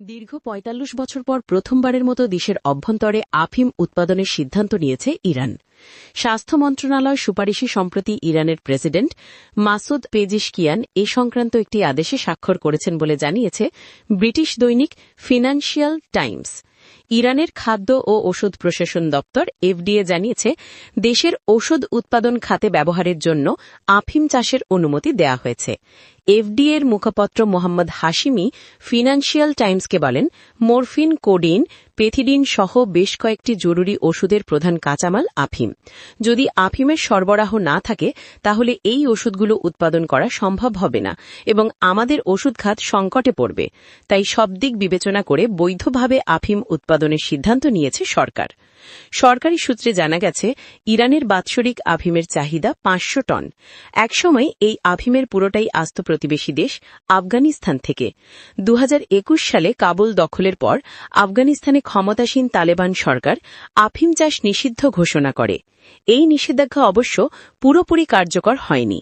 দীর্ঘ ৪৫ বছর পর প্রথমবারের মতো দেশের অভ্যন্তরে আফিম উৎপাদনের সিদ্ধান্ত নিয়েছে ইরান। স্বাস্থ্য মন্ত্রণালয় সুপারিশে সম্প্রতি ইরানের প্রেসিডেন্ট মাসুদ পেজিশকিয়ান এ সংক্রান্ত একটি আদেশে স্বাক্ষর করেছেন বলে জানিয়েছে ব্রিটিশ দৈনিক ফিনান্সিয়াল টাইমস। ইরানের খাদ্য ও ওষুধ প্রশাসন দপ্তর এফডিএ জানিয়েছে, দেশের ওষুধ উৎপাদন খাতে ব্যবহারের জন্য আফিম চাষের অনুমতি দেয়া হয়েছে। এফডিএ এর মুখপাত্র মোহাম্মদ হাশিমি ফিনান্সিয়াল টাইমসকে বলেন, মরফিন, কোডিন, পেথিডিন সহ বেশ কয়েকটি জরুরি ওষুধের প্রধান কাঁচামাল আফিম। যদি আফিমের সরবরাহ না থাকে, তাহলে এই ওষুধগুলো উৎপাদন করা সম্ভব হবে না এবং আমাদের ওষুধ খাত সংকটে পড়বে। তাই সব দিক বিবেচনা করে বৈধভাবে আফিম উৎপাদনের সিদ্ধান্ত নিয়েছে সরকার। সরকারি সূত্রে জানা গেছে, ইরানের বাৎসরিক আফিমের চাহিদা পাঁচশো টন। একসময় এই আফিমের পুরোটাই আস্ত প্রতিবেশী দেশ আফগানিস্তান থেকে। দু হাজার একুশ সালে কাবুল দখলের পর আফগানিস্তানে ক্ষমতাসীন তালেবান সরকার আফিম চাষ নিষিদ্ধ ঘোষণা করে। এই নিষেধাজ্ঞা অবশ্য পুরোপুরি কার্যকর হয়নি।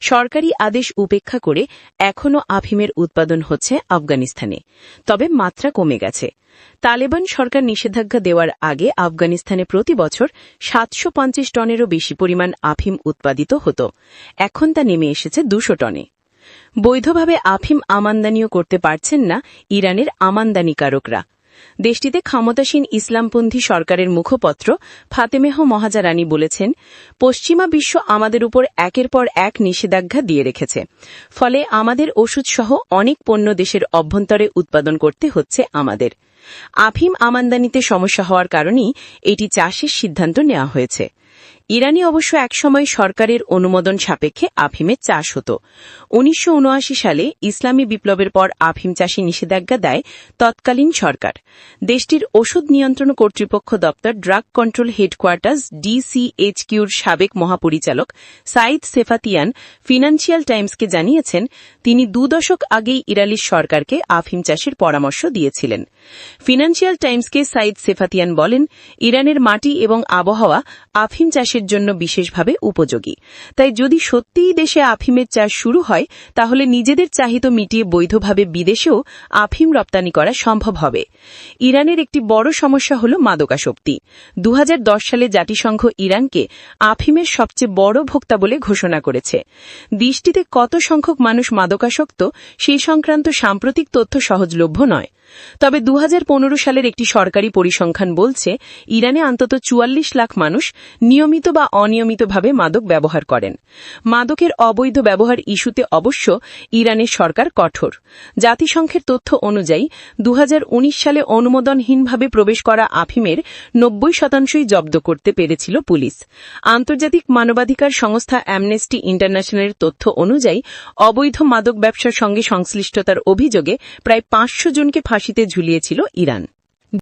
সরকারি আদেশ উপেক্ষা করে এখনও আফিমের উৎপাদন হচ্ছে আফগানিস্তানে। তবে মাত্রা কমে গেছে। তালেবান সরকার নিষেধাজ্ঞা দেওয়ার আগে আফগানিস্তানে প্রতি বছর সাতশো টনেরও বেশি পরিমাণ আফিম উৎপাদিত হতো। এখন তা নেমে এসেছে দুশো টনে। বৈধভাবে আফিম আমানদানিও করতে পারছেন না ইরানের আমানদানিকারকরা দেশটিতে ক্ষমতাসীন ইসলামপন্থী সরকারের মুখপত্র ফাতেমেহ মহাজারানী বলেছেন, পশ্চিমা বিশ্ব আমাদের উপর একের পর এক নিষেধাজ্ঞা দিয়ে রেখেছে। ফলে আমাদের ওষুধসহ অনেক পণ্য দেশের অভ্যন্তরে উৎপাদন করতে হচ্ছে আমাদের। আফিম আমানদানিতে সমস্যা হওয়ার কারণেই এটি চাষের সিদ্ধান্ত নেওয়া হয়েছে। ইরানি অবশ্য একসময় সরকারের অনুমোদন সাপেক্ষে আফিমের চাষ হতো। উনিশশো উনআশি সালে ইসলামী বিপ্লবের পর আফিম চাষে নিষেধাজ্ঞা দেয় তৎকালীন সরকার। দেশটির ওষুধ নিয়ন্ত্রণ কর্তৃপক্ষ দপ্তর ড্রাগ কন্ট্রোল হেডকোয়ার্টার্স ডিসিএইচকিউর সাবেক মহাপরিচালক সাইদ সেফাতিয়ান ফিনান্সিয়াল টাইমসকে জানিয়েছেন, তিনি দু দশক আগেই ইরালির সরকারকে আফিম চাষের পরামর্শ দিয়েছিলেন। ফিনান্সিয়াল টাইমসকে সাইদ সেফাতিয়ান বলেন, ইরানের মাটি এবং আবহাওয়া আফিম চাষের চাষের জন্য বিশেষভাবে উপযোগী। তাই যদি সত্যিই দেশে আফিমের চাষ শুরু হয়, তাহলে নিজেদের চাহিদা মিটিয়ে বৈধভাবে বিদেশেও আফিম রপ্তানি করা সম্ভব হবে। ইরানের একটি বড় সমস্যা হল মাদকাশক্তি দু সালে জাতিসংঘ ইরানকে আফিমের সবচেয়ে বড় ভোক্তা বলে ঘোষণা করেছে। দেশটিতে কত সংখ্যক মানুষ মাদকাসক্ত, সেই সংক্রান্ত সাম্প্রতিক তথ্য সহজলভ্য নয়। তবে দু হাজার পনেরো সালের একটি সরকারি পরিসংখ্যান বলছে, ইরানে অন্তত চুয়াল্লিশ লাখ মানুষ নিয়মিত বা অনিয়মিতভাবে মাদক ব্যবহার করেন। মাদকের অবৈধ ব্যবহার ইস্যুতে অবশ্য ইরানের সরকার কঠোর। জাতিসংঘের তথ্য অনুযায়ী দু হাজার উনিশ সালে অনুমোদনহীনভাবে প্রবেশ করা আফিমের নব্বই শতাংশই জব্দ করতে পেরেছিল পুলিশ। আন্তর্জাতিক মানবাধিকার সংস্থা অ্যামনেস্টি ইন্টারন্যাশনালের তথ্য অনুযায়ী, অবৈধ মাদক ব্যবসার সঙ্গে সংশ্লিষ্টতার অভিযোগে প্রায় পাঁচশো জনকে ফাঁসিতে ঝুলিয়েছিল ইরান